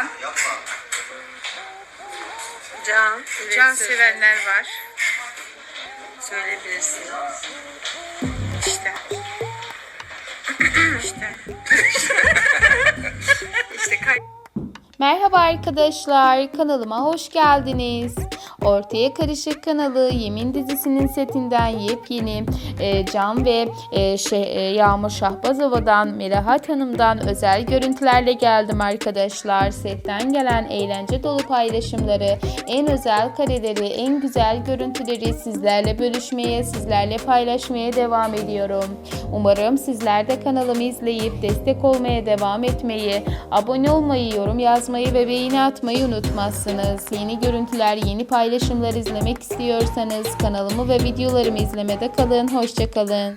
Can. Can. Can sevenler var. Söyleyebilirsiniz. İşte. işte. Merhaba arkadaşlar, kanalıma hoş geldiniz. Ortaya Karışık kanalı Yemin dizisinin setinden yepyeni e, Can ve e, şey, e, Yağmur Şahbazova'dan Melahat Hanım'dan özel görüntülerle geldim arkadaşlar. Setten gelen eğlence dolu paylaşımları, en özel kareleri, en güzel görüntüleri sizlerle bölüşmeye, sizlerle paylaşmaya devam ediyorum. Umarım sizler de kanalımı izleyip destek olmaya devam etmeyi, abone olmayı, yorum yazmayı ve beğeni atmayı unutmazsınız. Yeni görüntüler, yeni paylaşımlar izlemek istiyorsanız kanalımı ve videolarımı izlemede kalın. Hoşçakalın.